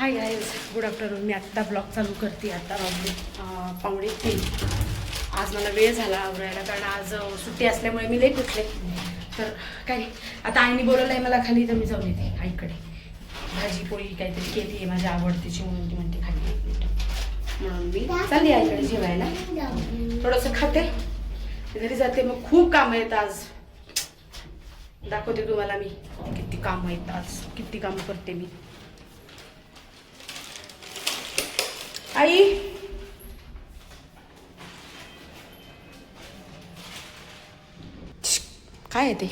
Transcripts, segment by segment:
हाय guys good afternoon मी आत्ता blog चालू करते. आता वाजले पाहुणे तीन. आज मला वेळ झाला आवरायला कारण आज सुट्टी असल्यामुळे मी लेट उठले. तर काय नाही. आता आईने बोलवलं आहे मला खाली तर मी जाऊन येते आईकडे. भाजी पोळी काहीतरी केली आहे माझ्या आवडतीची म्हणून ती म्हणते खाली म्हणून मी चालली आईकडे जेवायला. थोडंसं खाते. घरी जाते. मग खूप कामं आहेत आज. दाखवते तुम्हाला मी. किती कामं आहेत आज. किती कामं करते मी. आई. काय आहे ते?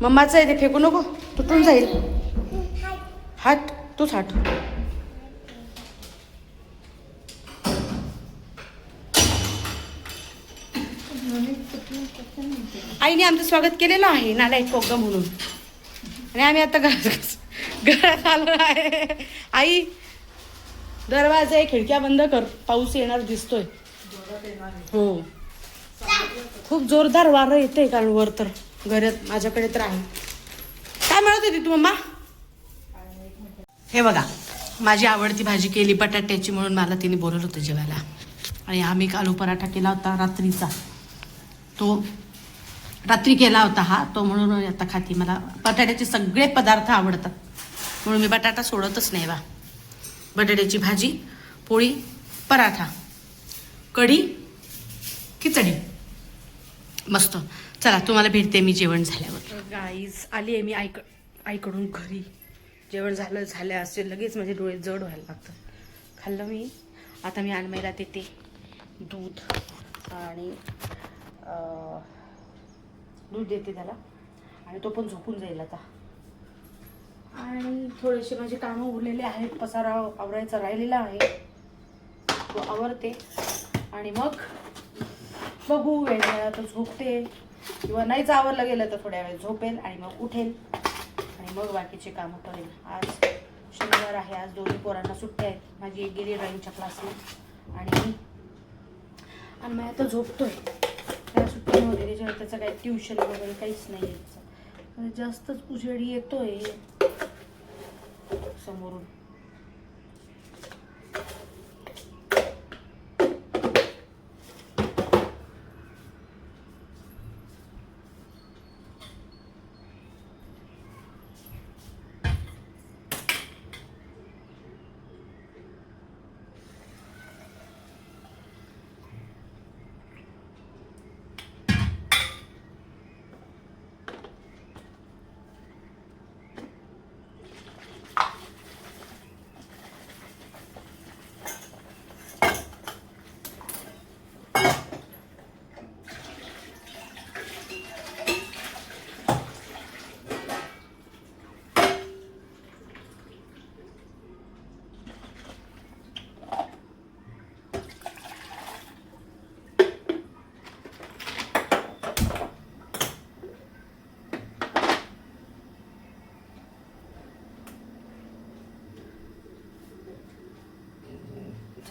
मम्माचं आहे ते फेकू नको. तुटून जाईल. हाट तूच हाट. आईने आमचं स्वागत केलेलं आहे नालायक कोगम म्हणून. आणि आम्ही आता घरात घरात आलो आहे. आई दरवाजे खिडक्या बंद कर. पाऊस येणार दिसतोय. हो. खूप जोरदार वारं येते कारण वर तर. घरात माझ्याकडे तर आहे. काय मिळत होती तू मम्मा? हे बघा माझी आवडती भाजी केली बटाट्याची म्हणून मला तिने बोलवलं होतं जेवायला. आणि आम्ही आलू पराठा केला होता रात्रीचा. तो रात्री केला होता हा तो म्हणून आता खाती. मला बटाट्याचे सगळे पदार्थ आवडतात. म्हणून मी बटाटा सोडतच नाही बा. बटाट्याची भाजी पोळी पराठा कढी खिचडी. मस्त. चला तुम्हाला भेटते मी जेवण झाल्यावर. गाईज आली आहे मी आईक आईकडून घरी. जेवण झालं झालं असे लगेच माझे डोळे जड व्हायला लागतं खाल्लं मी. आता मी आणमायला देते दूध आणि दूध देते त्याला. आणि तो पण झोपून जाईल आता. आणि थोडेसे माझे कामं उरलेले आहेत. पसारा आवरायचा राहिलेला आहे. तो आवरते. आणि मग बघू वेळ मिळाला तर झोपते. किंवा नाहीच आवरलं गेलं तर थोड्या वेळ झोपेल आणि मग उठेल. आणि मग बाकीचे कामं करेल. आज शनिवार आहे. आज दोन्ही पोरांना सुट्ट्या आहेत. माझी एक गेली ड्रॉइंगच्या क्लासला. आणि आणि मी आता झोपतोय. आहे सुट्टी सुट्टीमध्ये त्याच्यामुळे त्याचं काही ट्युशन वगैरे काहीच नाही आहे. जास्तच उजेडी येतोय. समोरून.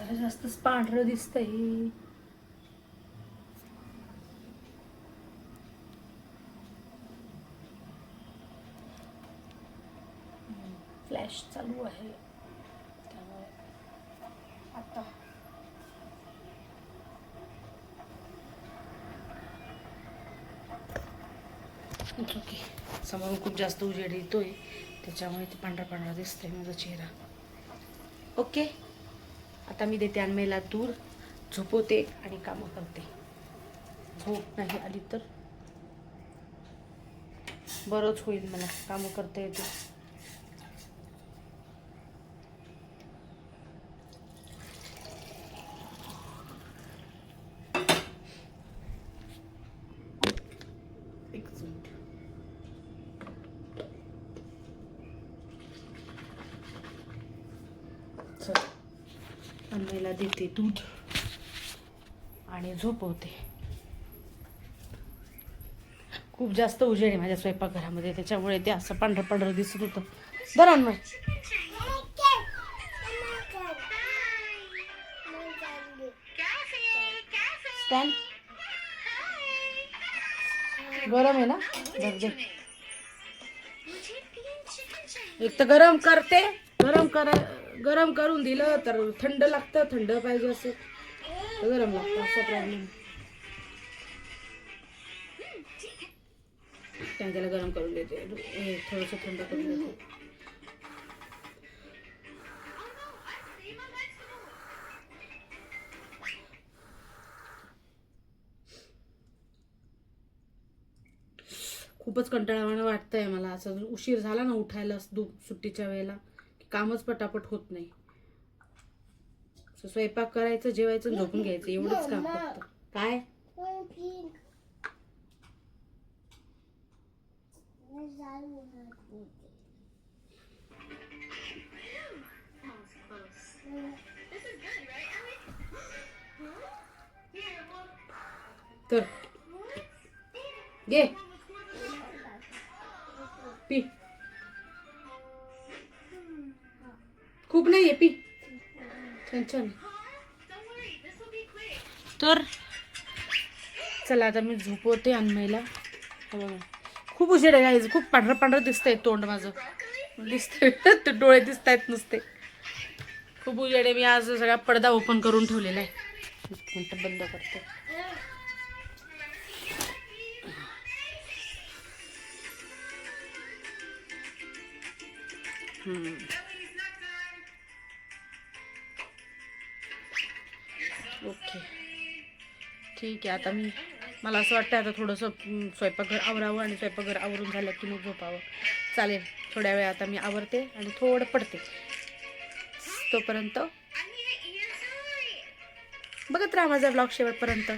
जरा जास्तच पांढरं दिसतंय. फ्लॅश चालू आहे. त्यामुळे आता ओके समोरून खूप जास्त उजेड येतोय. त्याच्यामुळे ते पांढरा पांढरा दिसतंय माझा चेहरा. ओके आता मी देते अन्मेला दूर झोपवते आणि कामं करते. झोप नाही आली तर? बरंच होईल मला कामं करता येते एकच मिनिट चल अन्नाला देते दूध आणि झोपवते. खूप जास्त उजेड आहे माझ्या स्वयंपाकघरामध्ये त्याच्यामुळे ते असं पांढरं पांढरं दिसत होतं. बरं अन्मय गरम आहे ना? धर एक तर गरम करते गरम कर गरम करून दिलं तर थंड लागतं थंड पाहिजे असं. तर गरम लागतं असा प्रॉब्लेम त्याला गरम करून देते. थोडंसं थंड करून देते. खूपच कंटाळावाणं वाटतंय मला. असं उशीर झाला ना उठायला दु सुट्टीच्या वेळेला. कामच पटापट होत नाही. स्वयंपाक करायचं जेवायचं झोपून घ्यायचं एवढंच काम फक्त. काय? तर. घे. पी. खूप नाही आहे पी छान छान तर चला आता मी झोपवते अन्मयला बघा. खूप उशीर आहे. खूप पांढरं पांढरं दिसतंय तोंड माझं. दिसतंय. ते डोळे दिसत आहेत नुसते. खूप उजेड आहे. मी आज सगळा पडदा ओपन करून ठेवलेला आहे. एक मिनिट बंद करते. हम्म. ओके. ठीक आहे आता मी मला असं वाटतं आता थोडंसं स्वयंपाकघर आवरावं आणि स्वयंपाकघर आवरून झालं की मग झोपावं. चालेल थोड्या वेळ आता मी आवरते आणि थोडं पडते. तोपर्यंत बघत राहा माझा ब्लॉग शेवटपर्यंत.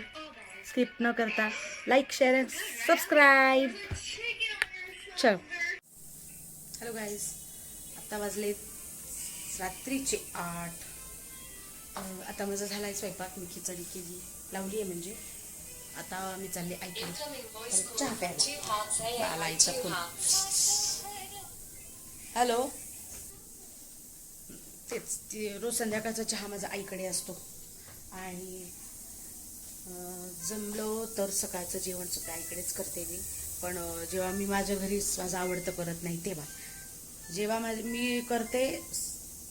स्किप न करता लाईक शेअर अँड सबस्क्राईब चल. हॅलो गाईज आता वाजले रात्रीचे आठ. आता माझा झाला आहे स्वयंपाक मी खिचडी केली लावली आहे म्हणजे. आता मी चालले ऐकून चहा प्यायला. आला आईचा फोन हॅलो? तेच ते रोज संध्याकाळचा चहा माझा आईकडे असतो. आणि जमलो तर सकाळचं जेवण सुद्धा आईकडेच करते मी. पण जेव्हा मी माझ्या घरी माझं आवडतं करत नाही तेव्हा. जेव्हा माझ मी करते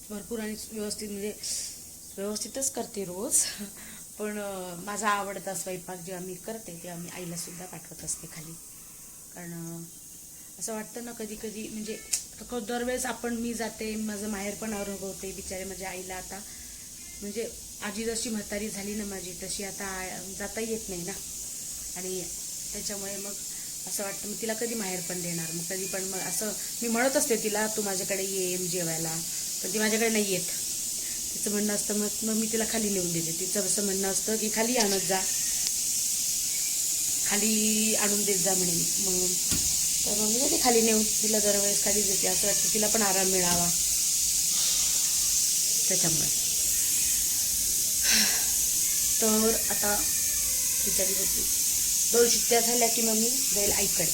भरपूर आणि व्यवस्थित म्हणजे व्यवस्थितच करते रोज. पण माझा आवडता स्वयंपाक जेव्हा मी करते तेव्हा मी आईलासुद्धा पाठवत असते खाली. कारण असं वाटतं ना कधी कधी म्हणजे दरवेळेस आपण मी जाते माझं माहेर पण अनुभवते बिचारे माझ्या आईला आता. म्हणजे आजी जशी म्हातारी झाली ना माझी तशी आता जाता येत नाही ना. आणि त्याच्यामुळे मग असं वाटतं मग तिला कधी माहेर पण देणार मग कधी पण मग असं मी म्हणत असते तिला तू माझ्याकडे ये जेवायला पण ती माझ्याकडे नाही येत. तिचं म्हणणं असतं मग मग मी तिला खाली नेऊन देते. तिचं असं म्हणणं असतं की खाली आणत जा. खाली आणून देत जा म्हणे. मग तर मग मी खाली नेऊन तिला दरवेळेस खाली देते. असं वाटतं तिला पण आराम मिळावा. त्याच्यामुळे. तर आता खिचडी होती दोन शिट्ट्या झाल्या की मग मी जाईल ऐकडे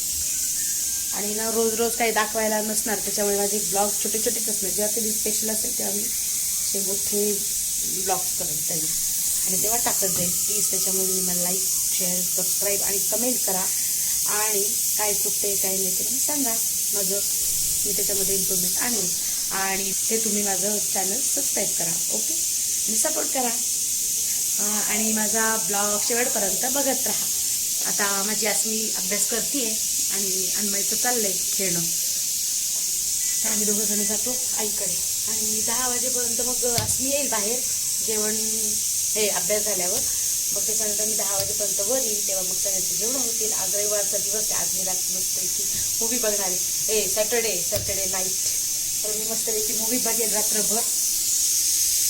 आणि ना रोज रोज काही दाखवायला नसणार त्याच्यामुळे माझे ब्लॉग छोटे छोटेच असणार. जेव्हा कधी स्पेशल असेल तेव्हा मी ते मोठे ब्लॉक करेन तरी आणि तेव्हा टाकत जाईल. प्लीज त्याच्यामुळे तुम्ही मला लाईक शेअर सबस्क्राईब आणि कमेंट करा. आणि काय चुकते काय नाही ते सांगा. माझं मी त्याच्यामध्ये इम्प्रूव्हमेंट आणेन आणि ते तुम्ही माझं चॅनल सबस्क्राईब करा ओके आणि सपोर्ट करा. आणि माझा ब्लॉग शेवटपर्यंत बघत राहा. आता माझी आसमी अभ्यास करते आणि अन्मयचं चाललंय खेळणं. आम्ही दोघं जण जातो आईकडे. आणि दहा वाजेपर्यंत मग मी येईल बाहेर जेवण हे अभ्यास झाल्यावर. मग त्याच्यानंतर मी दहा वाजेपर्यंत वर येईल तेव्हा मग सगळ्यांचे जेवण होतील. आज रविवारचा दिवस आहे आज मी रात्री मस्तपैकी मूवी बघणार आहे. ए सॅटर्डे सॅटर्डे नाईट तर मी मस्तपैकी मूवी बघेल रात्रभर.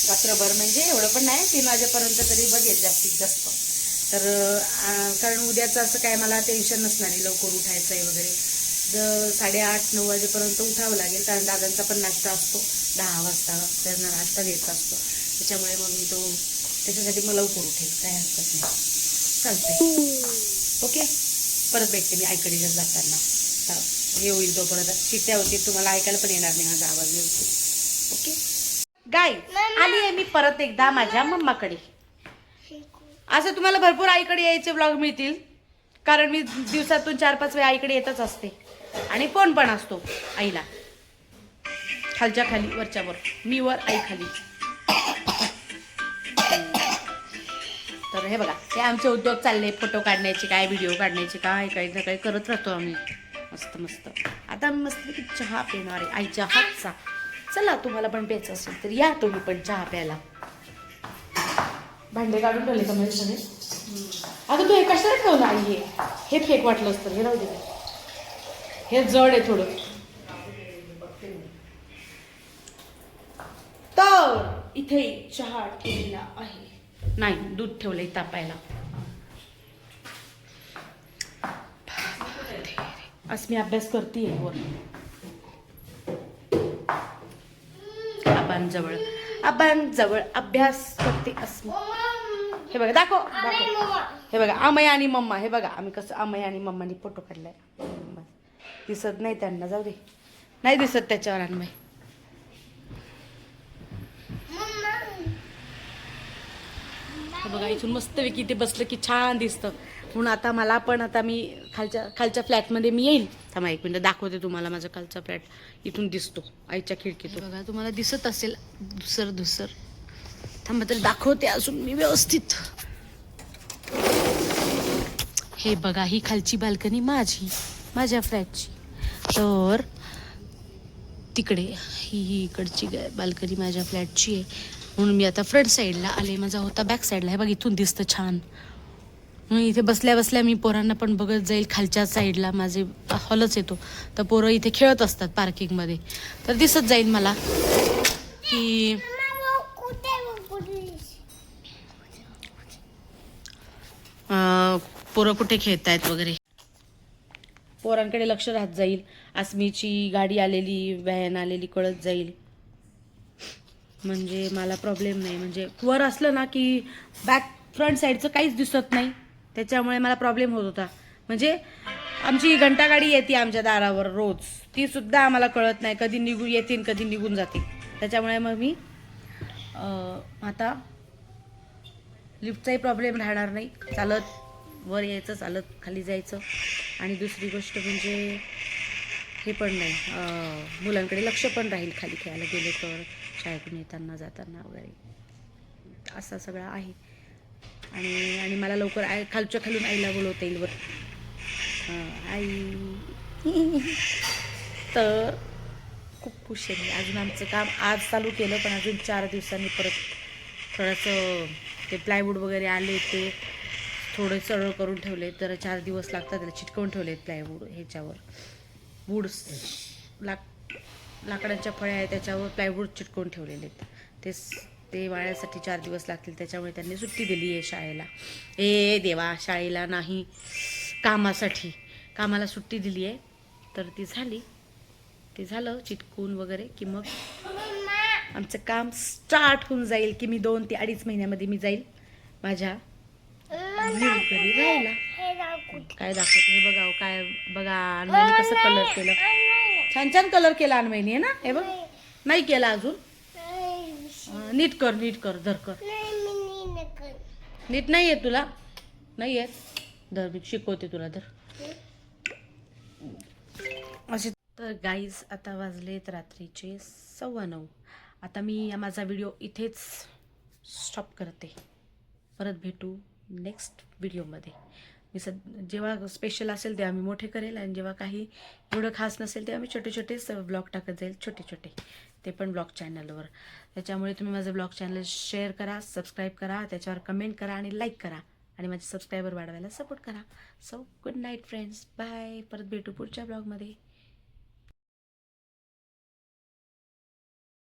रात्रभर म्हणजे एवढं पण नाही तीन वाजेपर्यंत तरी बघेल जास्तीत जास्त. तर कारण उद्याचं असं काय मला टेन्शन नसणार आहे लवकर उठायचं आहे वगैरे. ज साडेआठ नऊ वाजेपर्यंत उठावं लागेल कारण दादांचा पण नाश्ता असतो. दहा वाजता त्यांना नाश्ता द्यायचा असतो. त्याच्यामुळे मग मी तो त्याच्यासाठी मग लवकर उठेल काय हरकत नाही. चालतंय. ओके? परत भेटते मी आईकडे जर जाताना. हे होईल तोपर्यंत. शिट्ट्या होतील तुम्हाला ऐकायला पण येणार नाही. माझा आवाज व्यवस्थित. ओके? गाय आली आहे मी परत एकदा माझ्या मम्माकडे. असं तुम्हाला भरपूर आईकडे यायचे ब्लॉग मिळतील. कारण मी दिवसातून चार पाच वेळा आईकडे येतच असते. आणि फोन पण असतो आईला. खालच्या खाली वरच्यावर मी वर आई खाली. तर हे बघा हे आमचे उद्योग चालले फोटो काढण्याचे काय व्हिडिओ काढण्याचे काय काही ना काही करत राहतो आम्ही. मस्त मस्त. आता आम्ही मस्त की चहा पिणार आहे. आईच्या हातचा. चला तुम्हाला पण प्यायचं असेल तर या तुम्ही पण चहा प्यायला. भांडे काढून ठेवले का म्हणजे सगळे अगं तू हे कशाला ठेवलं आई? हे हे फेक वाटलं असतं. हे राहू दे. हे जड आहे थोडं. तर इथे चहा ठेवलेला आहे. नाही दूध ठेवलंय तापायला. आज मी अभ्यास करते वर. आबांजवळ. आबांजवळ अभ्यास करते अस्मी हे बघा दाखव. दाखव. हे बघा अमय आणि मम्मा. हे बघा आम्ही कसं अमय आणि मम्मानी फोटो काढलाय. दिसत नाही त्यांना जाऊ दे. नाही दिसत त्याच्यावर अनमय. बघा इथून मस्तपैकी ते बसलं की छान दिसतं. म्हणून आता मला पण आता मी खालच्या खालच्या फ्लॅटमध्ये मी येईल थांबा एक मिनिट दाखवते तुम्हाला माझा खालचा फ्लॅट. इथून दिसतो आईच्या खिडकीतून. बघा तुम्हाला दिसत असेल दुसर दुसर थांबा तरी दाखवते अजून मी व्यवस्थित. हे बघा ही खालची बाल्कनी माझी माझ्या फ्लॅटची. तर तिकडे ही ही इकडची बाल्कनी माझ्या फ्लॅटची आहे. म्हणून मी आता फ्रंट साईडला आले. माझा होता बॅक साईडला हे बघ इथून दिसतं छान. म्हणून इथे बसल्या बसल्या मी पोरांना पण बघत जाईल. खालच्या साईडला माझे हॉलच येतो. तर पोरं इथे खेळत असतात पार्किंगमध्ये तर दिसत जाईल मला की पोरं कुठे खेळत आहेत वगैरे. पोरांकडे लक्ष राहत जाईल. आसमीची गाडी आलेली व्हॅन आलेली कळत जाईल. म्हणजे मला प्रॉब्लेम नाही. म्हणजे वर असलं ना की बॅक फ्रंट साईडचं काहीच दिसत नाही. त्याच्यामुळे मला प्रॉब्लेम होत होता. म्हणजे आमची घंटागाडी येते आमच्या दारावर रोज. ती सुद्धा आम्हाला कळत नाही. कधी निघून येतील कधी निघून जातील त्याच्यामुळे मग मी आता लिफ्टचाही प्रॉब्लेम राहणार नाही. चालत वर यायचं चालत खाली जायचं. आणि दुसरी गोष्ट म्हणजे हे पण नाही. मुलांकडे लक्ष पण राहील खाली खेळायला गेले तर शाळेतून येताना जाताना वगैरे. असं सगळं आहे. आणि आणि मला लवकर आय खालच्या खालून आईला बोलवता येईल वर आई. तर खूप खुश आहे मी. अजून आमचं काम आज चालू केलं पण अजून चार दिवसांनी परत थोडंसं ते प्लायवूड वगैरे आले ते थोडे सरळ करून ठेवले तर चार दिवस लागतात त्याला चिटकवून ठेवले प्लायवूड ह्याच्यावर. वूड लाक लाकडांच्या फळ्या आहेत त्याच्यावर प्लायवूड चिटकवून ठेवलेले आहेत. तेच ते वाळ्यासाठी चार दिवस लागतील त्याच्यामुळे त्यांनी सुट्टी दिली आहे शाळेला. ए देवा शाळेला नाही कामासाठी. कामाला सुट्टी दिली आहे. तर ती झाली. ते झालं चिटकून वगैरे की मग आमचं काम स्टार्ट होऊन जाईल की मी दोन ते अडीच महिन्यामध्ये मी जाईल माझ्या राहायला काय दाखवते? हे बघा काय बघा अनमयने कसं कलर केलं. छान छान कलर केला अनमयने आहे ना? हे बघ. नाही. केला अजून? नीट कर नीट कर धर कर. नीट नाही येत तुला? नाही येत. धर मी शिकवते तुला धर. असे तर गाईज आता वाजलेत रात्रीचे सव्वा नऊ. आता मी या माझा व्हिडिओ इथेच स्टॉप करते. परत भेटू. नेक्स्ट व्हिडिओमध्ये मी सद जेव्हा स्पेशल असेल तेव्हा मी मोठे करेल आणि जेव्हा काही एवढं खास नसेल तेव्हा मी छोटे छोटेच ब्लॉग टाकत जाईल छोटे छोटे. ते पण ब्लॉग चॅनलवर त्याच्यामुळे तुम्ही माझं ब्लॉग चॅनल शेअर करा सबस्क्राईब करा त्याच्यावर कमेंट करा आणि लाईक करा. आणि माझे सबस्क्रायबर वाढवायला सपोर्ट करा. So good night friends bye परत भेटू पुढच्या ब्लॉगमध्ये